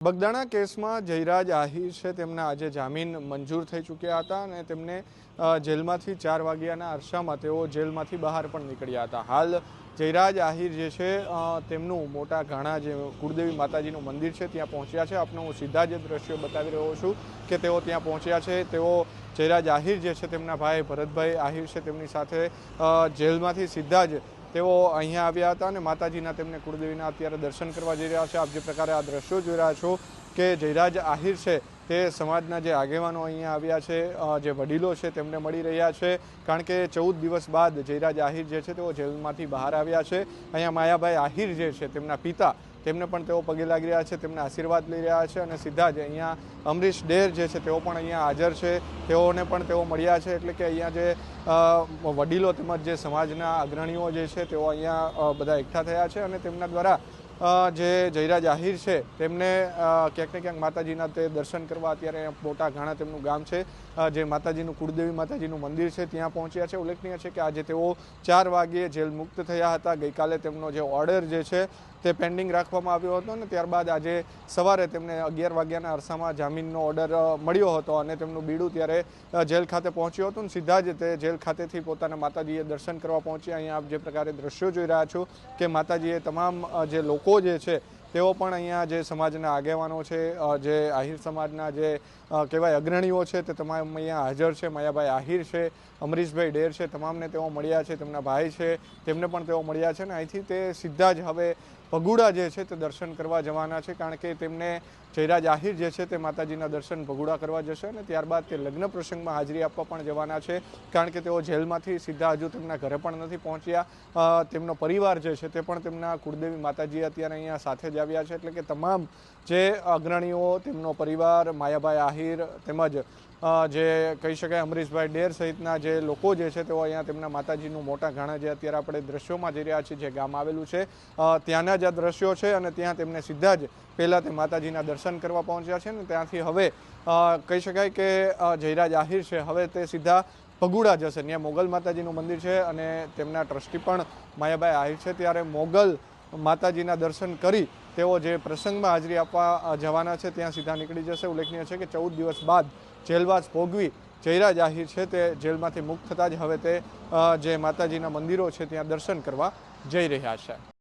બગદાણા કેસમાં જયરાજ આહિર છે. તેમના આજે જામીન મંજૂર થઈ ચૂક્યા હતા અને તેમને જેલમાંથી ચાર વાગ્યાના અરસામાં તેઓ જેલમાંથી બહાર પણ નીકળ્યા હતા. હાલ જયરાજ આહિર જે છે તેમનું મોટા ઘાણા જે કુળદેવી માતાજીનું મંદિર છે, ત્યાં પહોંચ્યા છે. આપને હું સીધા જ દ્રશ્યો બતાવી રહ્યો છું કે તેઓ ત્યાં પહોંચ્યા છે. તેઓ, જયરાજ આહિર જે છે, તેમના ભાઈ ભરતભાઈ આહિર છે, તેમની સાથે જેલમાંથી સીધા જ તેઓ અહીંયા આવ્યા હતા અને માતાજીના તેમને કુળદેવીના અત્યારે દર્શન કરવા જઈ રહ્યા છે. આપ જે પ્રકારે આ દ્રશ્યો જોઈ રહ્યા છો કે જયરાજ આહિર છે તે સમાજના જે આગેવાનો અહીંયા આવ્યા છે જે વડીલો છે તેમને મળી રહ્યા છે. કારણ કે ચૌદ દિવસ બાદ જયરાજ આહિર જે છે તેઓ જેલમાંથી બહાર આવ્યા છે. અહીંયા માયાભાઈ આહિર જે છે તેમના પિતા તેમને પણ તેઓ પગે લાગી રહ્યા છે, તેમના આશીર્વાદ લઈ રહ્યા છે અને સીધા જ અહીંયા અમરીશ ડેર જે છે તેઓ પણ અહીંયા હાજર છે. તેઓને પણ તેઓ મળ્યા છે એટલે કે અહીંયા જે વડીલો તેમજ જે સમાજના અગ્રણીઓ જે છે તેઓ અહીંયા બધા એકઠા થયા છે અને તેમના દ્વારા જે જયરાજ આહિર છે, તેમને ક્યાંક ને ક્યાંક માતાજીના તે દર્શન કરવા અત્યારે મોટા ઘાણા તેમનું ગામ છે જે માતાજીનું કુળદેવી માતાજીનું મંદિર છે, ત્યાં પહોંચ્યા છે. ઉલ્લેખનીય છે કે આજે તેઓ ચાર વાગ્યે જેલ મુક્ત થયા હતા. ગઈકાલે તેમનો જે ઓર્ડર જે છે, તે પેન્ડિંગ રાખવામાં આવ્યો હતો અને ત્યારબાદ આજે સવારે તેમને અગિયાર વાગ્યાના અરસામાં જામીનનો ઓર્ડર મળ્યો હતો અને તેમનું બીડું ત્યારે જેલ ખાતે પહોંચ્યું હતું અને સીધા જ તે જેલ ખાતેથી પોતાના માતાજીએ દર્શન કરવા પહોંચ્યા. અહીંયા આપ જે પ્રકારે દ્રશ્યો જોઈ રહ્યા છો કે માતાજીએ તમામ જે લોકો જે છે, તેઓ પણ અહીંયા જે સમાજના આગેવાનો છે જે આહિર સમાજના જે કહેવાય અગ્રણીઓ છે, તે તમામ અહીંયા હાજર છે. માયાભાઈ આહિર છે, અમરીશભાઈ ડેર છે, તમામને તેઓ મળ્યા છે, તેમના ભાઈ છે, તેમને પણ તેઓ મળ્યા છે અને અહીંથી તે સીધા જ હવે ભગુડા જે છે તે દર્શન કરવા જવાના છે, કારણ કે તેમને જયરાજ આહિર જે છે તે માતાજીના દર્શન ભગુડા કરવા જશે અને ત્યારબાદ તે લગ્ન પ્રસંગમાં હાજરી આપવા પણ જવાના છે, કારણ કે તેઓ જેલમાંથી સીધા હજુ તેમના ઘરે પણ નથી પહોંચ્યા. તેમનો પરિવાર જે છે તે પણ તેમના કુળદેવી માતાજી અત્યારે અહીંયા સાથે જ આવ્યા છે, એટલે કે તમામ જે અગ્રણીઓ, તેમનો પરિવાર, માયાભાઈ આહિર તેમજ જે કહી શકાય અમરીશભાઈ ડેર સહિતના જે લોકો જે છે તેઓ અહીંયા તેમના માતાજીનું મોટા ઘાણા જે અત્યારે આપણે દ્રશ્યોમાં જઈ રહ્યા છીએ જે ગામ આવેલું છે. ત્યાંના જ આ દ્રશ્યો છે અને ત્યાં તેમને સીધા જ પહેલાં તે માતાજીના દર્શન કરવા પહોંચ્યા છે ને ત્યાંથી હવે કહી શકાય કે જયરાજ આહિર છે, હવે તે સીધા ભગુડા જશે. ત્યાં મોગલ માતાજીનું મંદિર છે અને તેમના ટ્રસ્ટી પણ માયાભાઈ આહિર છે. ત્યારે મોગલ માતાજીના દર્શન કરી તેઓ જે પ્રસંગમાં હાજરી આપવા જવાના છે ત્યાં સીધા નીકળી જશે. ઉલ્લેખનીય છે કે ચૌદ દિવસ બાદ જેલવાસ ભોગવી જયરાજ આહિર છે તે જેલમાંથી મુક્ત થતાં જ હવે તે જે માતાજીના મંદિરો છે ત્યાં દર્શન કરવા જઈ રહ્યા છે.